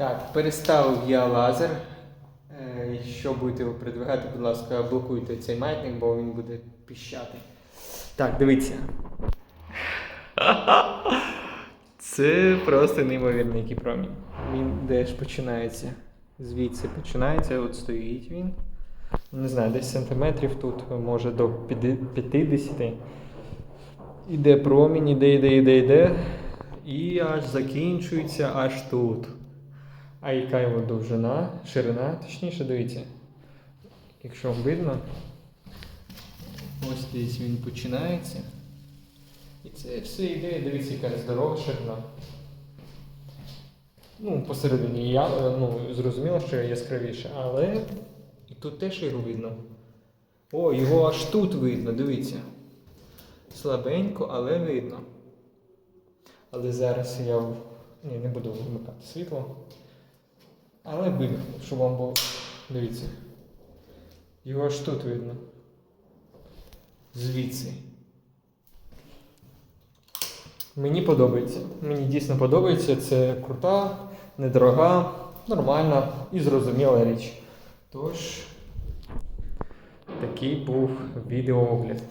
Так, переставив я лазер. Е, Якщо будете його передвигати, будь ласка, блокуйте цей маятник, бо він буде піщати. Так, дивіться. Це просто неймовірний який промінь. Він де ж починається? Звідси починається, от стоїть він. Не знаю, десь сантиметрів тут, може до 50. Іде промінь, іде, іде, іде, іде. І аж закінчується аж тут. А яка його довжина, ширина, точніше, дивіться. Якщо видно, ось десь він починається. І це все йде, дивіться, яка здорова ширина. Ну, посередині я, е, ну, зрозуміло, що яскравіше, але і тут теж його видно. О, його аж тут видно, дивіться. Слабенько, але видно. Але зараз я Ні, не буду вмикати світло. Але видно, щоб вам було. Дивіться. Його аж тут видно. Звідси. Мені подобається. Мені дійсно подобається. Це крута, недорога, нормальна і зрозуміла річ. Тож, такий був відеоогляд.